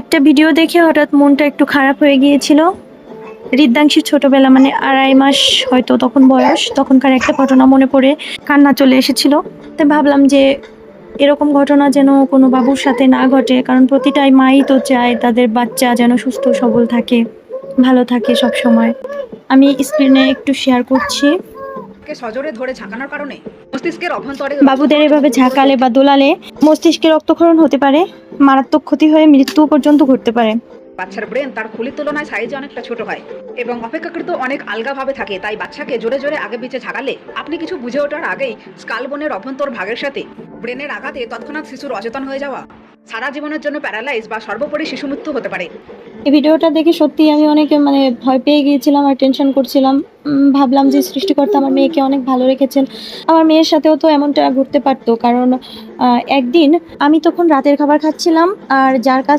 একটা ভিডিও দেখে হঠাৎ মনটা একটু খারাপ হয়ে গিয়েছিল। রিদ্দাংশীর ছোটবেলা মানে আড়াই মাস হয়তো তখন বয়স, তখনকার একটা ঘটনা মনে পড়ে, কান্না চলে এসেছিল। তাই ভাবলাম যে এরকম ঘটনা যেন কোনো বাবুর সাথে না ঘটে, কারণ প্রতিটাই মাই তো চায় তাদের বাচ্চা যেন সুস্থ, সবল থাকে, ভালো থাকে সব সময় আমি স্ক্রিনে একটু শেয়ার করছি। সজোরে ধরে ঝাঁকানোর কারণে মস্তিষ্কের অভ্যন্তরে বাবুদের এভাবে ঝাঁকালে বা দোলালে মস্তিষ্কে রক্তক্ষরণ হতে পারে মারাত্মক ক্ষতি হয়ে মৃত্যু পর্যন্ত ঘটতে পারে। বাচ্চার ব্রেন তার খুলির তুলনায় সাইজে অনেকটা ছোট হয় এবং অপেক্ষাকৃত অনেক আলগাভাবে থাকে তাই বাচ্চাকে জোরে জোরে আগে পিছে ঝাঁকালে আপনি কিছু বুঝে ওঠার আগেই স্কাল বোনের অভ্যন্তর ভাগের সাথে ব্রেনের আঘাতে তৎক্ষণাৎ শিশুর অচেতন হয়ে যাওয়া। সারা জীবনের জন্য প্যারালাইজ বা সর্বোপরি শিশু মৃত্যু হতে পারে। এই ভিডিওটা দেখে সত্যি আমি অনেক মানে ভয় পেয়ে গিয়েছিলাম আর টেনশন করছিলাম। ভাবলাম যে সৃষ্টিকর্তা আমার মেয়েকে অনেক ভালো রেখেছেন। আমার মেয়ের সাথেও তো এমনটা ঘুরতে পারতো। কারণ একদিন আমি তখন রাতের খাবার খাচ্ছিলাম আর যার কাছ